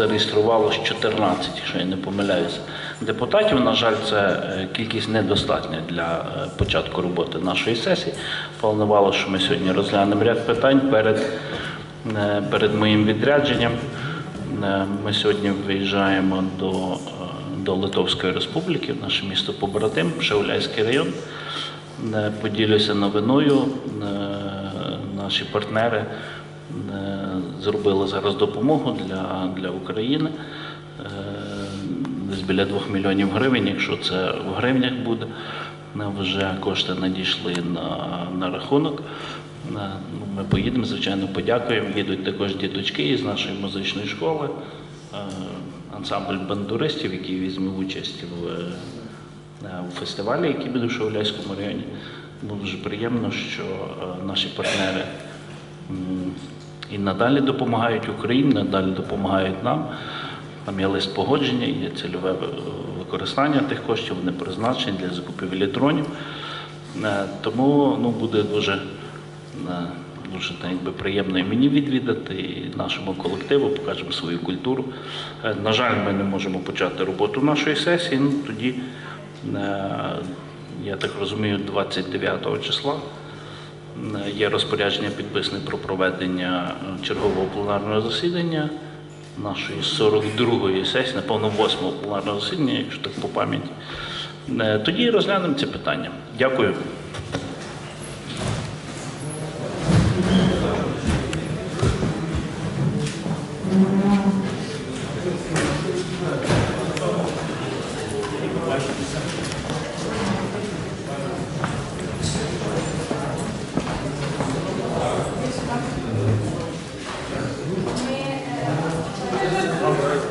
Зареєструвалось 14, якщо я не помиляюся, депутатів. На жаль, це е, кількість недостатня для е, початку роботи нашої сесії. Планувало, що ми сьогодні розглянемо ряд питань перед, е, перед моїм відрядженням. Ми сьогодні виїжджаємо до, до Литовської Республіки, в наше місто побратим, Шауляйський район. Поділюся новиною. Наші партнери зробили зараз допомогу для, для України. Е, Десь біля 2 мільйонів гривень, якщо це в гривнях буде. Е, Вже кошти надійшли на, на рахунок. Е, ну, Ми поїдемо, звичайно, подякуємо. Їдуть також діточки із нашої музичної школи, е, ансамбль бандуристів, який візьме участь в, е, у фестивалі, який буде в Шауляйському районі. Було дуже приємно, що е, наші партнери і надалі допомагають Україні, надалі допомагають нам. Там є лист погодження, є цільове е, використання тих коштів, вони призначені для закупівлі дронів. Е, Тому ну, буде дуже, е, дуже якби, приємно і мені відвідати, і нашому колективу, покажемо свою культуру. На жаль, ми не можемо почати роботу нашої сесії. Ну, тоді, я так розумію, 29 числа Є розпорядження підписане про проведення е, чергового пленарного засідання нашої 42-ї сесії, напевно, 8-го пленарного засідання, якщо так по пам'яті. Е, тоді розглянемо це питання. Дякую. Thank you. Number